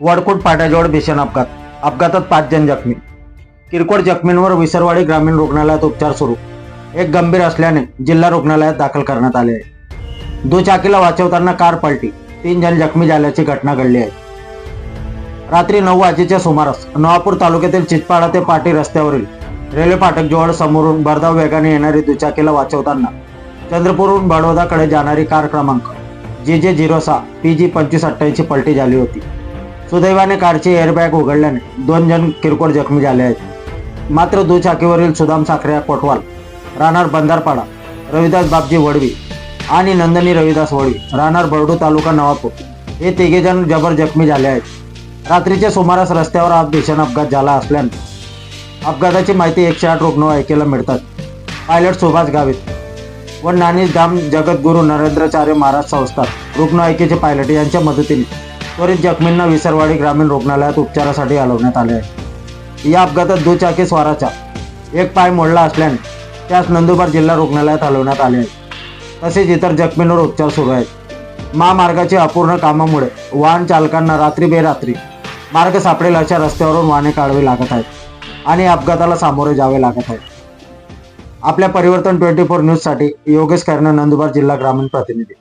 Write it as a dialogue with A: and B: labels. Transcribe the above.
A: वडकोट फाट्याजवळ भीषण अपघात. अपघातात पाच जण जखमी. किरकोळ जखमींवर विसरवाडी ग्रामीण रुग्णालयात उपचार सुरू. एक गंभीर असल्याने जिल्हा रुग्णालयात दाखल करण्यात आले आहे. दुचाकीला वाचवताना कार पलटी. तीन जण जखमी झाल्याची घटना घडली आहे. रात्री नऊ वाजेच्या सुमारास नवापूर तालुक्यातील चितपाडा ते पाटी रस्त्यावरील रेल्वे फाटकजवळ समोरून भरधाव वेगाने येणारी दुचाकीला वाचवताना चंद्रपूरहून बडोदाकडे जाणारी कार क्रमांक जे जे झिरो सहा पी जी पंचवीस अठ्ठ्याऐंशी पलटी झाली होती. सुदैवाने कारचे एअरबॅग उघडल्याने दोन जण किरकोळ जखमी झाले आहेत. मात्र दुचाकीवरील सुदाम साखरे कोटवाल राहणार बंधारपाडा रविदास बापजी वडवी आणि नंदनी रविदास वडवी राहणार बरडू तालुका नवापूर हे तिघेजण जबर जखमी झाले आहेत. रात्रीच्या सुमारास रस्त्यावर हा भीषण अपघात झाला असल्याने अपघाताची माहिती एकशे आठ रुग्णवाहिकेला मिळतात. पायलट सुभाष गावित व नानी धाम जगद्गुरू नरेंद्राचार्य महाराज संस्था रुग्णवाहिकेचे पायलट यांच्या मदतीने त्वरित जखमींना विसरवाडी ग्रामीण रुग्णालयात उपचारासाठी हलवण्यात आले आहे. या अपघातात दुचाकी स्वाराचा एक पाय मोडला असल्याने त्यास नंदुरबार जिल्हा रुग्णालयात हलवण्यात आले आहे. तसेच इतर जखमींवर उपचार सुरू आहेत. महामार्गाची अपूर्ण कामामुळे वाहन चालकांना रात्री बेरात्री मार्ग सापडेल अशा रस्त्यावरून वाहने काढावी लागत आहेत आणि अपघाताला सामोरे जावे लागत आहे आपल्या परिवर्तन ट्वेंटी फोर न्यूजसाठी योगेश कर्ण नंदुरबार जिल्हा ग्रामीण प्रतिनिधी.